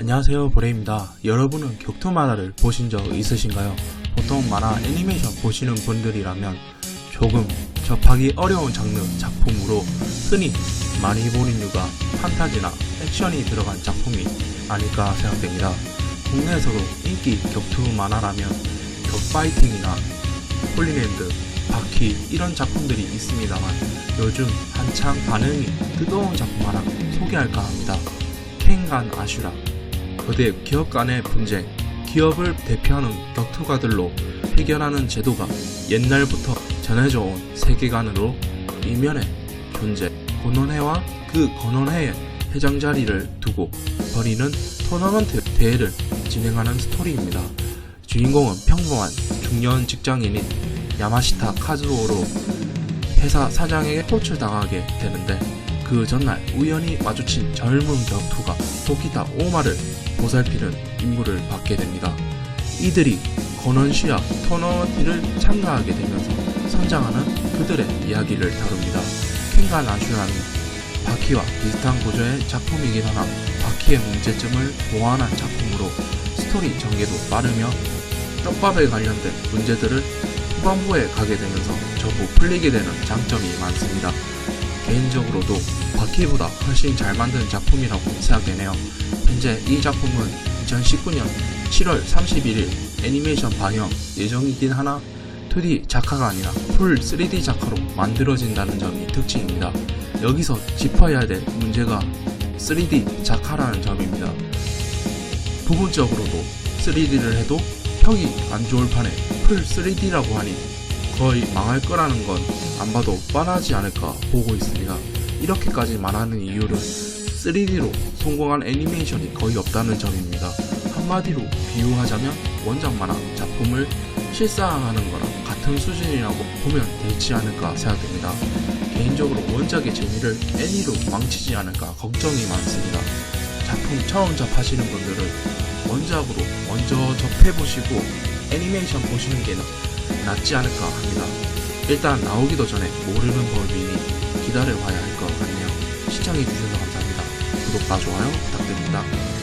안녕하세요 보레입니다. 여러분은 격투 만화를 보신 적 있으신가요? 보통 만화 애니메이션 보시는 분들이라면 조금 접하기 어려운 장르 작품으로 흔히 많이 보는 이유가 판타지나 액션이 들어간 작품이 아닐까 생각됩니다. 국내에서도 인기 격투 만화라면 격파이팅이나 홀리랜드, 바퀴 이런 작품들이 있습니다만 요즘 한창 반응이 뜨거운 작품 하나 소개할까 합니다. 켄간 아슈라 거대 기업 간의 분쟁, 기업을 대표하는 격투가들로 해결하는 제도가 옛날부터 전해져 온 세계관으로 이면에 존재, 권원회와 그 권원회의 회장 자리를 두고 벌이는 토너먼트 대회를 진행하는 스토리입니다. 주인공은 평범한 중년 직장인인 야마시타 카즈오로 회사 사장에게 호출 당하게 되는데 그 전날 우연히 마주친 젊은 격투가 도키타 오마를 보살피는 임무를 받게 됩니다. 이들이 건원시와 토너먼트를 참가하게 되면서 성장하는 그들의 이야기를 다룹니다. 킹간 아슈라는 바퀴와 비슷한 구조의 작품이긴 하나 바퀴의 문제점을 보완한 작품으로 스토리 전개도 빠르며 떡밥에 관련된 문제들을 후반부에 가게 되면서 전부 풀리게 되는 장점이 많습니다. 개인적으로도 바퀴보다 훨씬 잘 만든 작품이라고 생각되네요. 현재 이 작품은 2019년 7월 31일 애니메이션 방영 예정이긴 하나 2D 작화가 아니라 풀 3D 작화로 만들어진다는 점이 특징입니다. 여기서 짚어야 될 문제가 3D 작화라는 점입니다. 부분적으로도 3D를 해도 평이 안 좋을 판에 풀 3D라고 하니 거의 망할 거라는 건 안 봐도 뻔하지 않을까 보고 있습니다. 이렇게까지 말하는 이유는 3D로 성공한 애니메이션이 거의 없다는 점입니다. 한마디로 비유하자면 원작 만화 작품을 실사하는 거랑 같은 수준이라고 보면 되지 않을까 생각됩니다. 개인적으로 원작의 재미를 애니로 망치지 않을까 걱정이 많습니다. 작품 처음 접하시는 분들은 원작으로 먼저 접해보시고 애니메이션 보시는 게 낫지 않을까 합니다. 일단 나오기도 전에 모르는 법이니 기다려봐야 할 것 같네요. 시청해주셔서 감사합니다. 구독과 좋아요 부탁드립니다.